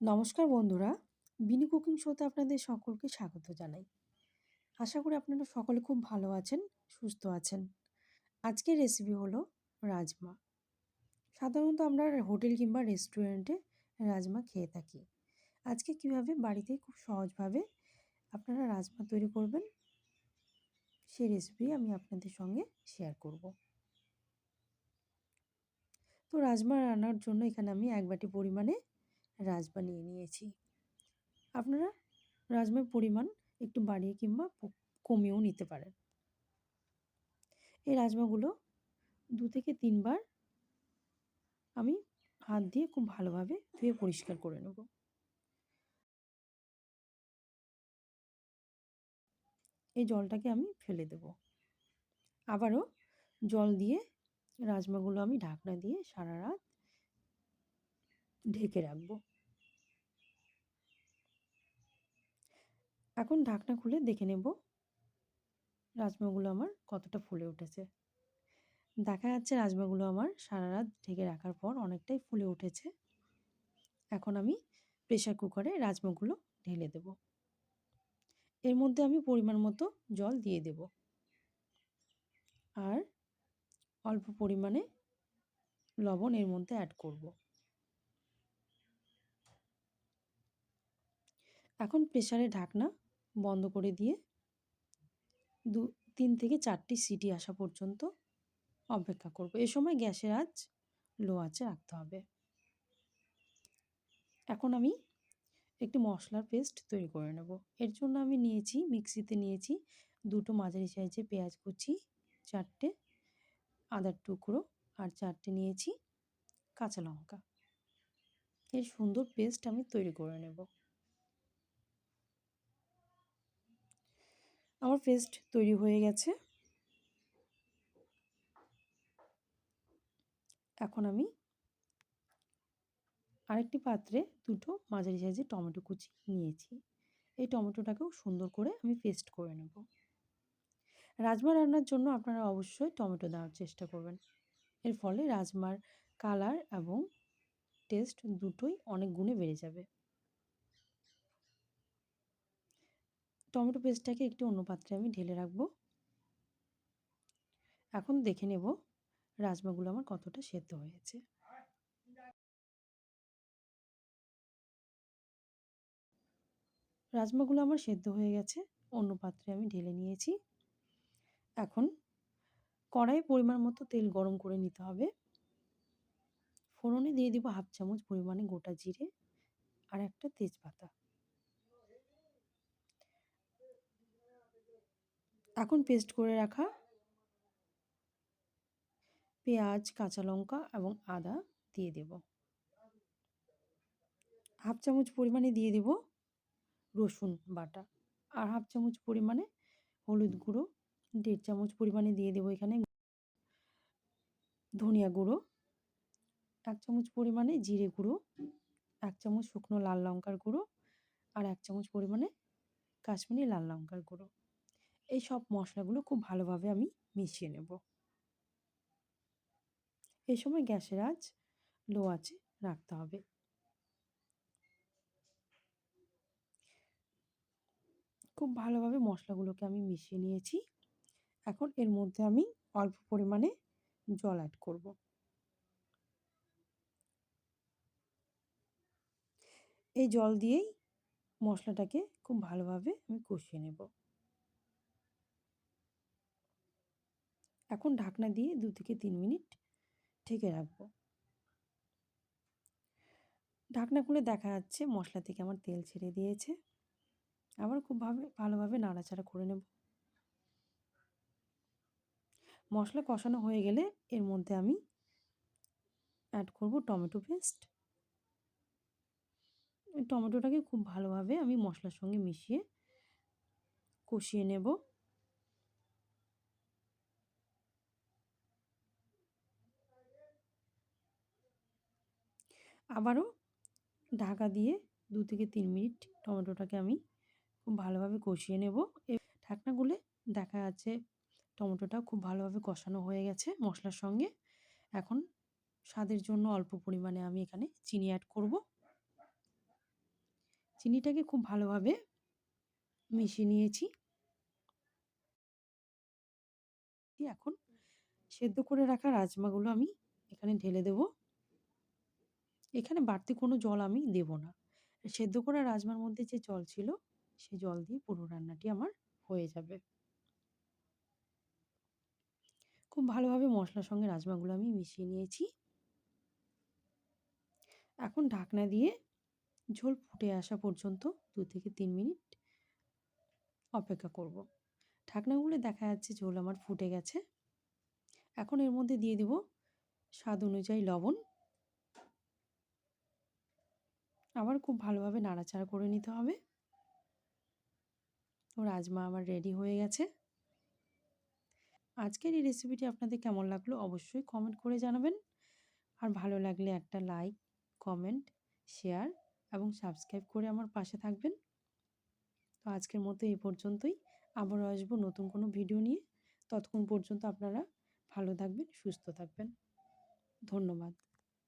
নমস্কার বন্ধুরা। বিনি কুকিং শোতে আপনাদের সকলকে স্বাগত জানাই। আশা করি আপনারা সকলে খুব ভালো আছেন, সুস্থ আছেন। আজকের রেসিপি হলো রাজমা। সাধারণত আমরা হোটেল কিংবা রেস্টুরেন্টে রাজমা খেয়ে থাকি। আজকে কীভাবে বাড়িতে খুব সহজভাবে আপনারা রাজমা তৈরি করবেন, সেই রেসিপি আমি আপনাদের সঙ্গে শেয়ার করব। তো রাজমা রান্নার জন্য এখানে আমি এক বাটি পরিমাণে রাজমা নিয়ে নিয়েছি। আপনারা রাজমার পরিমাণ একটু বাড়িয়ে কিংবা কমিয়েও নিতে পারেন। এই রাজমাগুলো দু থেকে তিনবার আমি হাত দিয়ে খুব ভালোভাবে ধুয়ে পরিষ্কার করে নেব। এই জলটাকে আমি ফেলে দেব। আবারও জল দিয়ে রাজমাগুলো আমি ঢাকনা দিয়ে সারা রাত ঢেকে রাখব। এখন ঢাকনা খুলে দেখে নেব রাজমাগুলো আমার কতটা ফুলে উঠেছে। দেখা যাচ্ছে রাজমাগুলো আমার সারা রাত ঢেকে রাখার পর অনেকটাই ফুলে উঠেছে। এখন আমি প্রেশার কুকারে রাজমাগুলো ঢেলে দেব। এর মধ্যে আমি পরিমাণ মতো জল দিয়ে দেব। আর অল্প পরিমাণে লবণ এর মধ্যে অ্যাড করব। এখন প্রেশারে ঢাকনা বন্ধ করে দিয়ে দু, তিন থেকে চারটি সিটি আসা পর্যন্ত অপেক্ষা করব। এ সময় গ্যাসের আঁচ লো আঁচে রাখতে হবে। এখন আমি একটি মশলার পেস্ট তৈরি করে নেব। এর জন্য আমি নিয়েছি মিক্সিতে নিয়েছি দুটো মাঝারি সাইজে পেঁয়াজ কুচি, চারটে আদার টুকরো আর চারটে নিয়েছি কাঁচা লঙ্কা। এর সুন্দর পেস্ট আমি তৈরি করে নেব। আমার পেস্ট তৈরি হয়ে গেছে। এখন আমি আরেকটি পাত্রে দুটো মাঝারি সাইজের টমেটো কুচি নিয়েছি। এই টমেটোটাকেও সুন্দর করে আমি পেস্ট করে নেব। রাজমা রান্নার জন্য আপনারা অবশ্যই টমেটো দেওয়ার চেষ্টা করবেন। এর ফলে রাজমার কালার এবং টেস্ট দুটোই অনেক গুণে বেড়ে যাবে। টমেটো পেস্টটাকে একটি অন্য পাত্রে আমি ঢেলে রাখব। এখন দেখে নেব রাজমাগুলো আমার কতটা সেদ্ধ হয়েছে। রাজমাগুলো আমার সেদ্ধ হয়ে গেছে, অন্য পাত্রে আমি ঢেলে নিয়েছি। এখন কড়াই পরিমাণ মতো তেল গরম করে নিতে হবে। ফোড়নে দিয়ে দিব হাফ চামচ পরিমাণে গোটা জিরে আর একটা তেজপাতা। এখন পেস্ট করে রাখা পেঁয়াজ, কাঁচা লঙ্কা এবং আদা দিয়ে দেব। হাফ চামচ পরিমাণে দিয়ে দেব রসুন বাটা। আর হাফ চামচ পরিমাণে হলুদ গুঁড়ো, দেড় চামচ পরিমাণে দিয়ে দেবো এখানে ধনিয়া গুঁড়ো, এক চামচ পরিমাণে জিরে গুঁড়ো, এক চামচ শুকনো লাল লঙ্কার গুঁড়ো আর এক চামচ পরিমাণে কাশ্মীরি লাল লঙ্কার গুঁড়ো। এই সব মশলাগুলো খুব ভালোভাবে আমি মিশিয়ে নেব। এই সময় গ্যাসের আঁচ লো আছে রাখতে হবে। খুব ভালোভাবে মশলাগুলোকে আমি মিশিয়ে নিয়েছি। এখন এর মধ্যে আমি অল্প পরিমাণে জল অ্যাড করব। এই জল দিয়েই মশলাটাকে খুব ভালোভাবে আমি কষিয়ে নেব। এখন ঢাকনা দিয়ে দু থেকে তিন মিনিট ঢেকে রাখব। ঢাকনা খুলে দেখা যাচ্ছে মশলা থেকে আমার তেল ছেড়ে দিয়েছে। আবার খুব ভাবে, ভালোভাবে নাড়াচাড়া করে নেব। মশলা কষানো হয়ে গেলে এর মধ্যে আমি অ্যাড করব টমেটো পেস্ট টমেটোটাকে খুব ভালোভাবে আমি মশলার সঙ্গে মিশিয়ে কষিয়ে নেব। আবারও ঢাকা দিয়ে দু থেকে তিন মিনিট টমেটোটাকে আমি খুব ভালোভাবে কষিয়ে নেব। ঢাকনা খুলে দেখা যাচ্ছে টমেটোটা খুব ভালোভাবে কষানো হয়ে গেছে মশলার সঙ্গে। এখন স্বাদের জন্য অল্প পরিমাণে আমি এখানে চিনি অ্যাড করব। চিনিটাকে খুব ভালোভাবে মিশিয়ে নিয়েছি। এখন সেদ্ধ করে রাখা রাজমাগুলো আমি এখানে ঢেলে দেব। এখানে বাড়তি কোনো জল আমি দেব না। সেদ্ধ করা রাজমার মধ্যে যে জল ছিল, সে জল দিয়ে পুরো রান্নাটি আমার হয়ে যাবে। খুব ভালোভাবে মশলার সঙ্গে রাজমাগুলো আমি মিশিয়ে নিয়েছি। এখন ঢাকনা দিয়ে ঝোল ফুটে আসা পর্যন্ত দু থেকে তিন মিনিট অপেক্ষা করব। ঢাকনাগুলো দেখা যাচ্ছে ঝোল আমার ফুটে গেছে। এখন এর মধ্যে দিয়ে দেব স্বাদ অনুযায়ী লবণ। আবার খুব ভালোভাবে নাড়াচাড়া করে নিতে হবে। ও রাজমা আমার রেডি হয়ে গেছে। আজকের এই রেসিপিটি আপনাদের কেমন লাগল অবশ্যই কমেন্ট করে জানাবেন। আর ভালো লাগলে একটা লাইক কমেন্ট শেয়ার এবং সাবস্ক্রাইব করে আমার পাশে থাকবেন। তো আজকের মতো এই পর্যন্তই। আবারও আসব নতুন কোনো ভিডিও নিয়ে। ততক্ষণ পর্যন্ত আপনারা ভালো থাকবেন, সুস্থ থাকবেন। ধন্যবাদ।